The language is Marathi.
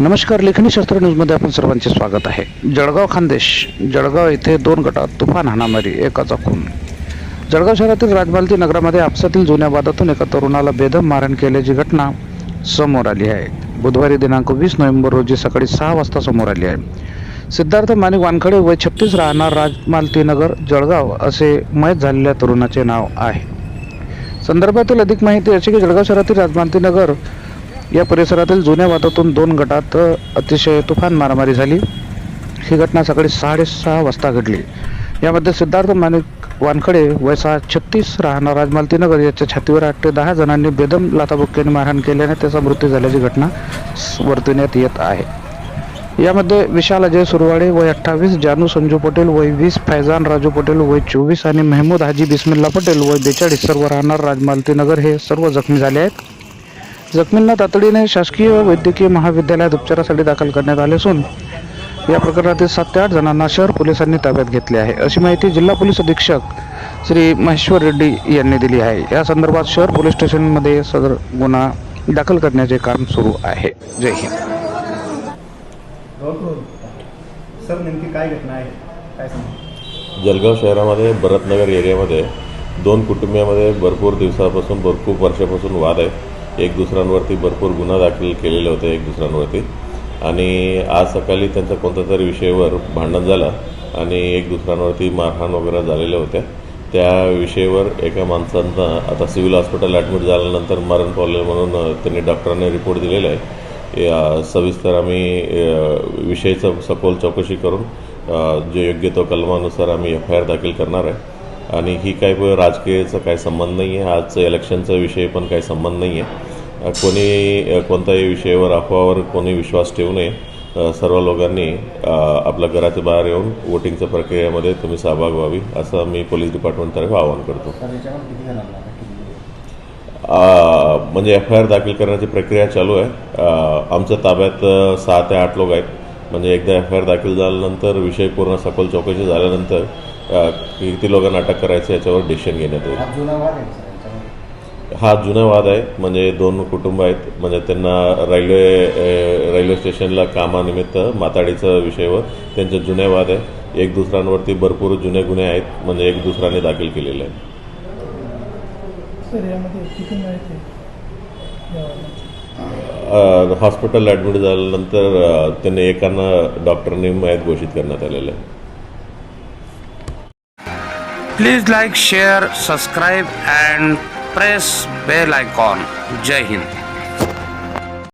नमस्कार लेखनी शास्त्र न्यूजमध्ये आपण सर्वांचे स्वागत आहे. जळगाव खानदेश जळगाव येथे दोन गटात तुफान हाणामारी एकाचा खून. जळगाव शहरातील राजमालती नगरामध्ये आपसातील जुन्या वादातून एका तरुणाला बेदम मारण केल्याची घटना समोर आली आहे. बुधवारी दिनांक वीस नोव्हेंबर रोजी सकाळी सहा वाजता समोर आली आहे. सिद्धार्थ माणिक वानखडे वय छत्तीस राहणार राजमालती नगर जळगाव असे मयत झालेल्या तरुणाचे नाव आहे. संदर्भातील अधिक माहिती अशी की जळगाव शहरातील राजमालती नगर या परिसरातील जुन्या वादातून दोन गटात अतिशय तुफान मारामारी झाली. ही घटना सकाळी साडेसहा वाजता घडली. यामध्ये सिद्धार्थ माणिक वानखडे वयसा छत्तीस राहणार राजमालतीनगर याच्या छातीवर आठ ते दहा जणांनी बेदम लाथाबुक्क्याने मारहाण केल्याने त्याचा मृत्यू झाल्याची घटना वर्तवण्यात येत आहे. यामध्ये विशाल अजय सुरवाडे वय अठ्ठावीस जानू संजू पटेल वय वीस फैजान राजू पटेल वय चोवीस आणि मेहमूद हाजी बिस्मिल्ला पटेल वय बेचाळीस सर्व राहणार राजमालतीनगर हे सर्व जखमी झाले आहेत. जखमींना तातडीने शासकीय वैद्यकीय महाविद्यालयात उपचारासाठी दाखल करण्यात आले असून या प्रकरणातील सात ते आठ जणांना शहर पोलिसांनी ताब्यात घेतले आहे. अशी माहिती जिल्हा पोलीस अधीक्षक श्री महेश्वर रेड्डी यांनी दिली आहे. या संदर्भात शहर पोलीस स्टेशनमध्ये सदर गुन्हा दाखल करण्याचे काम सुरू आहे. जय हिंद. सर नेमकी काय घटना आहे? काय जळगाव शहरामध्ये भरतनगर एरियामध्ये दोन कुटुंबियामध्ये भरपूर दिवसापासून भरपूर वर्षापासून वाद आहे. एक दुसऱ्यांवरती भरपूर गुन्हा दाखल केलेले होते एक दुसऱ्यांवरती. आणि आज सकाळी त्यांचा कोणत्या तरी विषयावर भांडण झालं आणि एक दुसऱ्यांवरती मारहाण वगैरे झालेल्या होत्या. त्या विषयावर एका माणसांना आता सिव्हिल हॉस्पिटल ॲडमिट झाल्यानंतर मरण पावले म्हणून त्यांनी डॉक्टरांनी रिपोर्ट दिलेला आहे. या सविस्तर आम्ही विषयचं सखोल चौकशी करून जे योग्य तो कलमानुसार आम्ही एफ आय आर दाखल करणार आहे. आणि ही काही राजकीयचा काही संबंध नाही आहे. आजचं इलेक्शनचा विषय पण काही संबंध नाही आहे. कोणी कोणत्याही विषयावर अफवावर कोणी विश्वास ठेवू नये. सर्व लोकांनी आपल्या घराच्या बाहेर येऊन वोटिंगच्या प्रक्रियेमध्ये तुम्ही सहभाग व्हावी असं मी पोलीस डिपार्टमेंटतर्फे आवाहन करतो. म्हणजे एफ आय आर दाखल करण्याची प्रक्रिया चालू आहे. आमच्या ताब्यात सहा ते आठ लोक आहेत. म्हणजे एकदा एफ आय आर दाखल झाल्यानंतर विषय पूर्ण सखोल चौकशी झाल्यानंतर किती लोकांना अटक करायचं याच्यावर डिसिशन घेण्यात येईल. हा जुना वाद आहे सर याच्यावर. हा जुना वाद आहे. म्हणजे दोन कुटुंब आहेत. म्हणजे त्यांना रेल्वे रेल्वे स्टेशनला कामानिमित्त माताडीचा विषयावर त्यांचे जुने वाद आहे. एक दुसऱ्यांवरती भरपूर जुने गुन्हे आहेत. म्हणजे एक दुसऱ्याने दाखल केलेले आहेत. हॉस्पिटल ॲडमिट झाल्यानंतर त्यांनी एकांना डॉक्टरने मयत घोषित करण्यात आलेलं आहे. Please like share subscribe and press bell icon Jai Hind